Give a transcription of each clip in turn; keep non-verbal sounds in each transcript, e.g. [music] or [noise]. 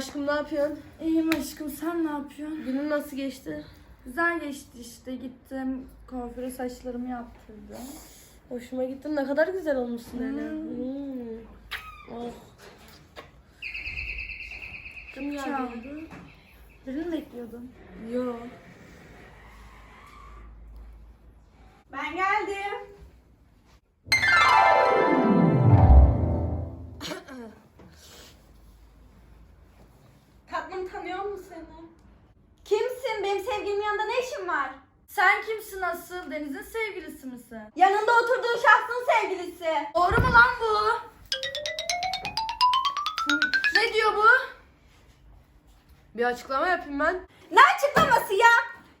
aşkım ne yapıyorsun? İyiyim aşkım sen ne yapıyorsun? Günün nasıl geçti? Güzel geçti işte gittim kuaföre saçlarımı yaptırdım. Hoşuma gitti. Ne kadar güzel olmuşsun. Hmm. Hmm. Oh. Kim geldi? Birini mi bekliyordun? Yok. Ben geldim. Deniz'in sevgilisi misin? Yanında oturduğun şahsın sevgilisi. Doğru mu lan bu? Ne diyor bu? Bir açıklama yapayım ben. Ne açıklaması ya?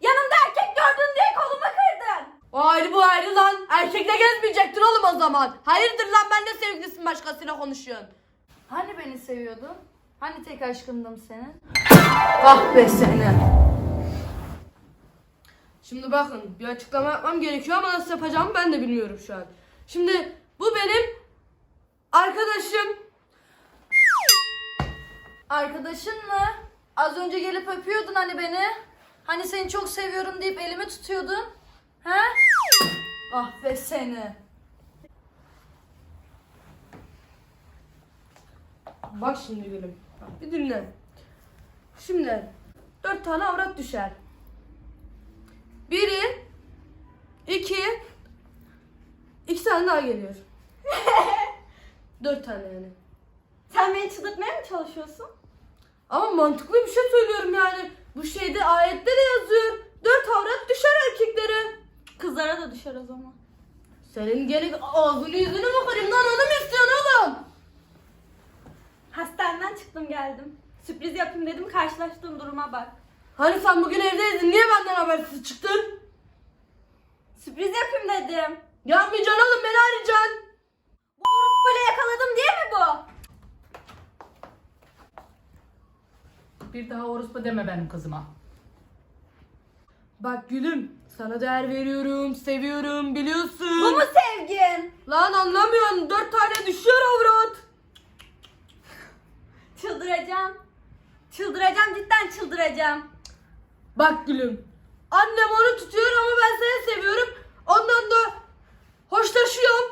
Yanımda erkek gördün diye kolumu kırdın. O ayrı bu ayrı lan. Erkekle gezmeyecektin oğlum o zaman. Hayırdır lan ben de sevgilisin başkasıyla konuşuyorsun. Hani beni seviyordun? Hani tek aşkımdım senin? Ah be seni. Şimdi bakın bir açıklama yapmam gerekiyor ama nasıl yapacağımı ben de bilmiyorum şu an. Şimdi bu benim arkadaşım. Arkadaşın mı? Az önce gelip öpüyordun hani beni. Hani seni çok seviyorum deyip elimi tutuyordun. He? Ah be seni. Bak şimdi gülüm. Bir dinle. Şimdi dört tane avrat düşer. Biri, iki, iki tane daha geliyor. [laughs] dört tane yani. Sen beni çıldırtmaya mı çalışıyorsun? Ama mantıklı bir şey söylüyorum yani. Bu şeyde ayette de yazıyor. Dört avrat düşer erkeklere. Kızlara da düşer o zaman. Senin geri ağzını yüzünü mü kırayım lan onu mu istiyorsun oğlum? Hastaneden çıktım geldim. Sürpriz yapayım dedim karşılaştığım duruma bak. Hani sen bugün evdeydin niye benden habersiz çıktın? Sürpriz yapayım dedim. Yapmayacaksın oğlum beni arayacaksın. Bu böyle yakaladım diye mi bu? Bir daha orospu deme benim kızıma. Bak gülüm sana değer veriyorum, seviyorum biliyorsun. Bu mu sevgin? Lan anlamıyorsun dört tane düşüyor avrat. Çıldıracağım. Çıldıracağım cidden çıldıracağım. Bak gülüm annem onu tutuyor ama ben seni seviyorum. Ondan da hoşlaşıyorum.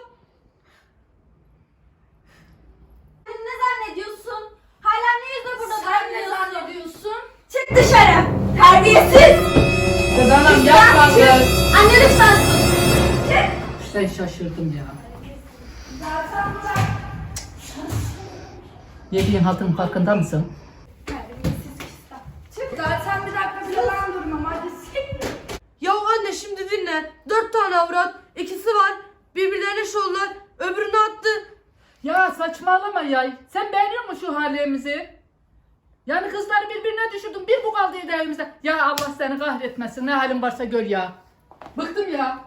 Sen ne zannediyorsun? Hala ne yüzle burada Sen ne zannediyorsun? Çık dışarı. Terbiyesiz. Kız anam Ya, yapma kız. Anne lütfen sus. Çık. Ben şaşırdım ya. Zaten bırak. Yediğin haltın farkında mısın? Çık. Zaten bir dakika bile ben durmam hadi. Ya anne şimdi dinle. Dört tane avrat, ikisi var. Birbirlerine şollar, öbürünü attı. Ya saçmalama ya. Sen beğeniyor musun şu halimizi? Yani kızları birbirine düşürdün. Bir bu kaldıydı evimizde. Ya Allah seni kahretmesin. Ne halin varsa gör ya. Bıktım ya.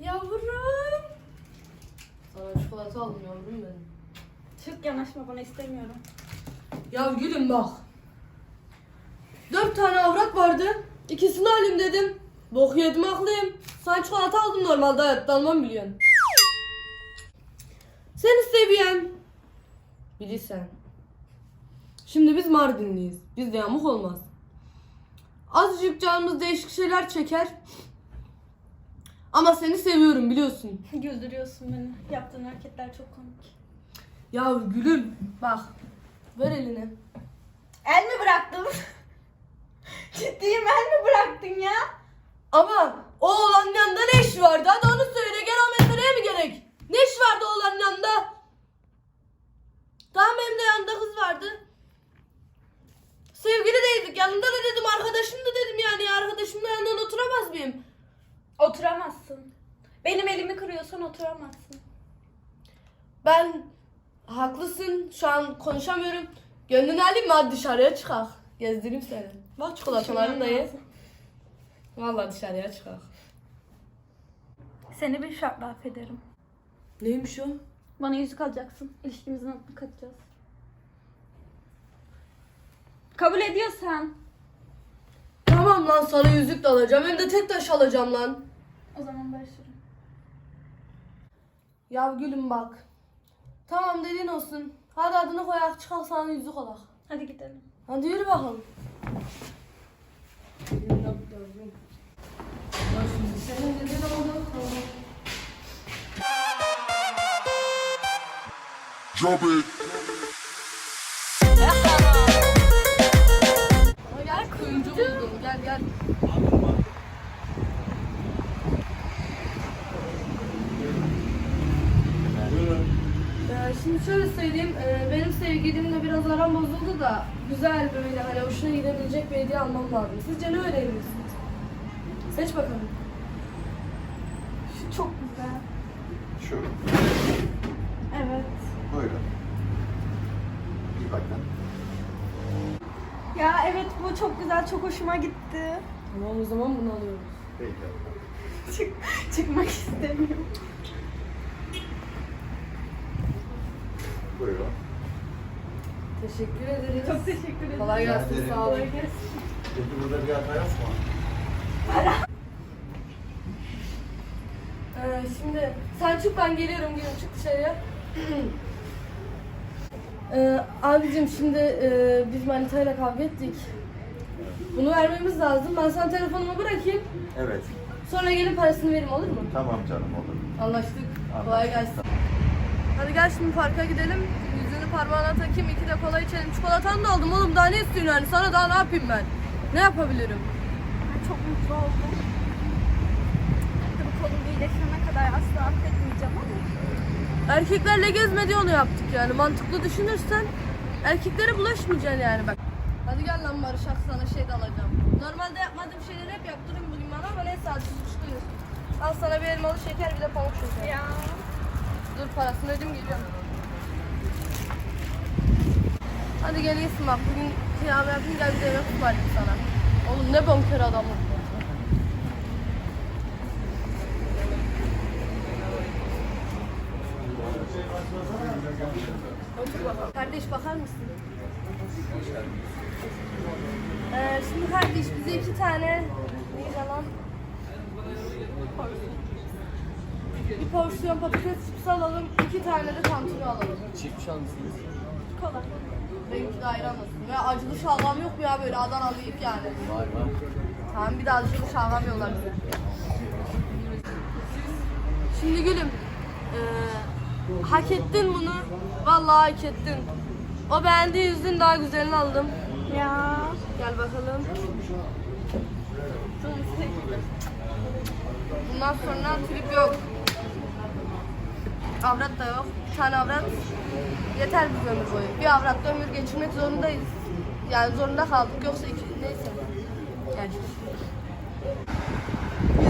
Yavrum. Sana çikolata aldım yavrum benim. Çık yanaşma bana istemiyorum. Ya gülüm bak. Dört tane avrat vardı. İkisini alayım dedim. Bok yedim haklıyım. Sana çikolata aldım normalde hayatta almam biliyorsun. Seni seviyen. Bilirsen. Şimdi biz Mardinliyiz. Bizde yamuk olmaz. Azıcık canımız değişik şeyler çeker. Ama seni seviyorum biliyorsun. [laughs] Güldürüyorsun beni. Yaptığın hareketler çok komik. Ya gülüm bak. Ver elini. El mi bıraktım? [laughs] Ciddiyim el mi bıraktın ya? Ama o oğlanın yanında ne işi vardı? Hadi onu söyle. Gel o meseleye mi gerek? Ne iş vardı oğlanın yanında? Tamam benim de yanında kız vardı. Sevgili değildik. Yanında da dedim. Arkadaşım da dedim yani. Arkadaşımla yanından oturamaz mıyım? Oturamazsın. Benim elimi kırıyorsan oturamazsın. Ben haklısın. Şu an konuşamıyorum. Gönlünü alayım mı? Hadi dışarıya çıkak. Gezdireyim seni. Bak çikolatalarını da ye. Vallahi dışarıya çıkak. Seni bir şartla affederim. Neymiş o? Bana yüzük alacaksın. İlişkimizin adını katacağız. Kabul ediyorsan. Tamam lan sana yüzük de alacağım. Hem de tek taş alacağım lan. O zaman barışırım. Ya gülüm bak. Tamam dediğin olsun. Hadi adını koyak çıkak sana yüzük olak. Hadi gidelim. Hadi yürü bakalım. Tamam. Drop it. Gel kuyumcu buldum. Gel gel. Ee, şimdi şöyle söyleyeyim, ee, benim sevgilimle biraz aram bozuldu da güzel böyle hani hoşuna gidebilecek bir hediye almam lazım. Sizce ne öneriyorsunuz? Seç bakalım. Şu çok güzel. Şu. Evet. Buyurun. Bir bakın. Ya evet bu çok güzel. Çok hoşuma gitti. Tamam o zaman bunu alıyoruz. Peki. Çık, çıkmak istemiyorum. Buyurun. Teşekkür ederiz. Çok teşekkür ederim. Kolay gelsin, ederim. sağ olun. Peki burada bir hata yok mu? Ee, şimdi sen çık ben geliyorum gelin çık dışarıya. ee, abicim şimdi e, biz Manita'yla kavga ettik. Bunu vermemiz lazım. Ben sana telefonumu bırakayım. Evet. Sonra gelip parasını vereyim olur mu? Tamam canım olur. Anlaştık. Anlaştık. Kolay gelsin. Hadi gel şimdi parka gidelim. Yüzünü parmağına takayım. iki de kola içelim. Çikolatanı da aldım oğlum. Daha ne istiyorsun yani? Sana daha ne yapayım ben? Ne yapabilirim? Ben çok mutlu oldum. Tabii kolum iyileşene kadar asla affetmeyeceğim ama. Erkeklerle gezme diye onu yaptık yani. Mantıklı düşünürsen erkeklere bulaşmayacaksın yani bak. Hadi gel lan Barışak sana şey de alacağım. Normalde yapmadığım şeyleri hep yaptırın bugün bana ama neyse hadi suçluyuz. Al sana bir elmalı şeker bir de pamuk şeker. Ya. Dur parasını ödeyeyim geliyorum. Hadi gel iyisin bak bugün kıyam yapayım gel bir de yemek sana. Oğlum ne bonkör bakalım. Kardeş bakar mısın? Ee, şimdi kardeş bize iki tane neydi lan? Bir porsiyon patates çipsi alalım, iki tane de tantuni alalım. Çift şanslısınız. Kola. Benimki de ayran olsun. Ve acılı şalgam yok mu ya böyle Adanalıyık yani. Var var. Tamam bir de acılı şalgam yollar bize. Şimdi gülüm, eee, hak ettin bunu. Vallahi hak ettin. O beğendiği yüzün daha güzelini aldım. Ya. Gel bakalım. Bundan sonra trip yok. Avrat da yok. Bir tane avrat yeter bir ömür boyu. Bir avratla ömür geçirmek zorundayız. Yani zorunda kaldık yoksa iki neyse. Gel.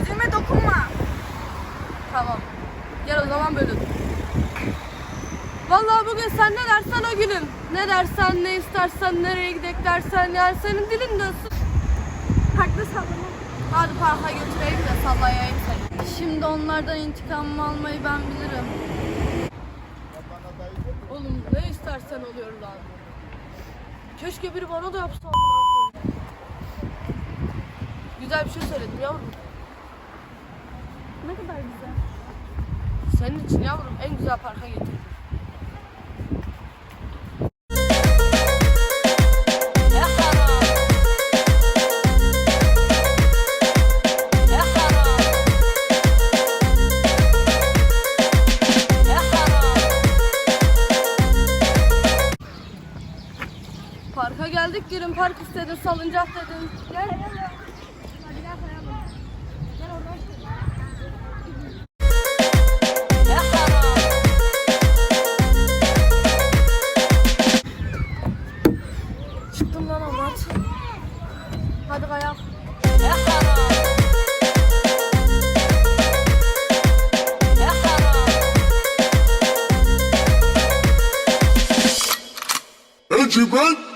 Yüzüme dokunma. Tamam. Gel o zaman bölün. Vallahi bugün sen ne dersen o gülüm. Ne dersen, ne istersen, nereye gidek dersen yani senin dilin dönsün. Haklı sallama. Hadi parka götüreyim de sallayayım. Şimdi onlardan intikamımı almayı ben bilirim. Oğlum ne istersen oluyor lan. Keşke biri bana da yapsa. Güzel bir şey söyledim yavrum. Ne kadar güzel. Senin için yavrum en güzel parka getirdim. İstedin salıncak dedin. Gel. Hadi kayak. Ben.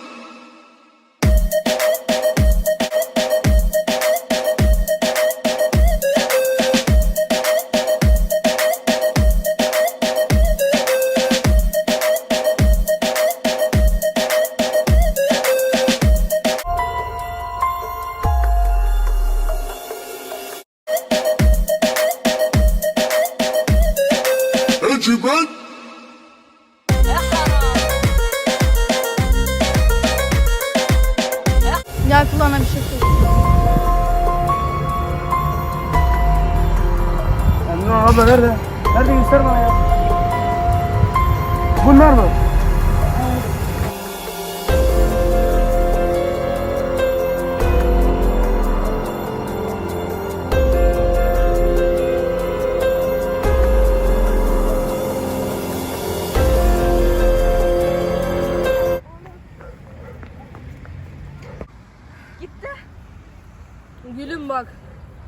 Gülüm bak.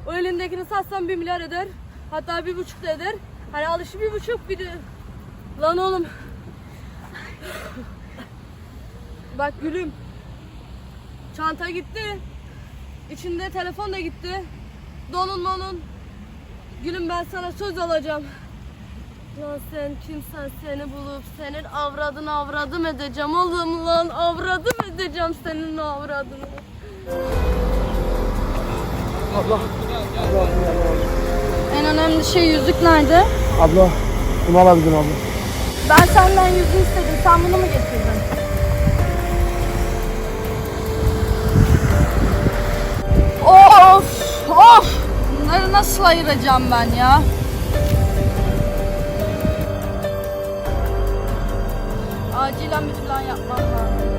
O elindekini satsan bir milyar eder. Hatta bir buçuk da eder. Hani alışı bir buçuk bir de... Lan oğlum. Bak gülüm. Çanta gitti. İçinde telefon da gitti. Donun donun. Gülüm ben sana söz alacağım. Lan sen kimsen seni bulup senin avradını avradım edeceğim oğlum lan avradım edeceğim senin avradını. En önemli şey yüzük nerede? Abla bunu alabilirim abla. Ben senden yüzüğü istedim. Sen bunu mu getirdin? Of! Of! Bunları nasıl ayıracağım ben ya? Acilen bir plan yapmam lazım.